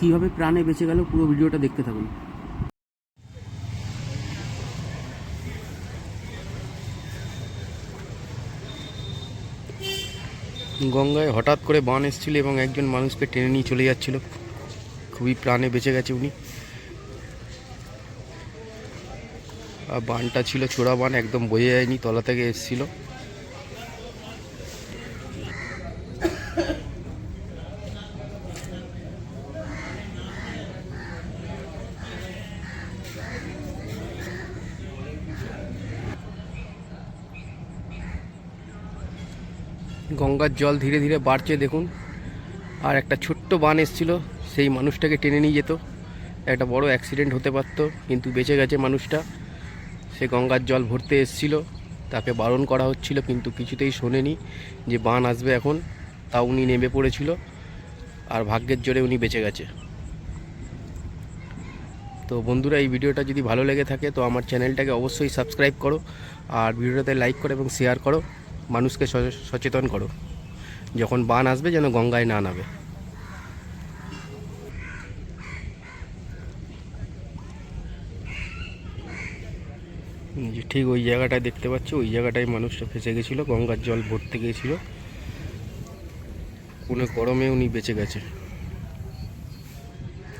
কীভাবে প্রাণে বেঁচে গেল পুরো ভিডিওটা দেখতে থাকুন। গঙ্গায় হঠাৎ করে বান এসেছিল এবং একজন মানুষকে টেনে নিয়ে চলে যাচ্ছিল। খুবই প্রাণে বেঁচে গেছে উনি। আর বানটা ছিল, চোরা বান একদম বোঝা যায়নি, তলা থেকে এসেছিল। গঙ্গার জল ধীরে ধীরে বাড়ছে, দেখুন। আর একটা ছোট্ট বান এসেছিল, সেই মানুষটাকে টেনে নিয়ে যেত। একটা বড় অ্যাক্সিডেন্ট হতে পারতো, কিন্তু বেঁচে গেছে মানুষটা। সে গঙ্গার জল ভরতে এসেছিল, তাকে বারণ করা হচ্ছিল, কিন্তু কিছুতেই শোনেনি যে বান আসবে এখন তা উনি নেমে পড়েছিল, আর ভাগ্যের জোরে উনি বেঁচে গেছে। তো বন্ধুরা, এই ভিডিওটা যদি ভালো লেগে থাকে, তো আমার চ্যানেলটাকে অবশ্যই সাবস্ক্রাইব করো, আর ভিডিওটাতে লাইক করো এবং শেয়ার করো। মানুষকে সচেতন করো। যখন বান আসবে যেন গঙ্গায় না নামে। ঠিক ওই জায়গাটায় দেখতে পাচ্ছি, ওই জায়গাটায় মানুষটা ফেসে গেছিল, গঙ্গার জল ভরতে গিয়েছিল কোনো গরমে উনি বেঁচে গেছে।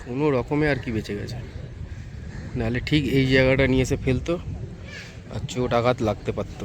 কোনো রকমে আর কি বেঁচে গেছে। নাহলে ঠিক এই জায়গাটা নিয়ে এসে ফেলতো, আর চোট আঘাত লাগতে পারতো।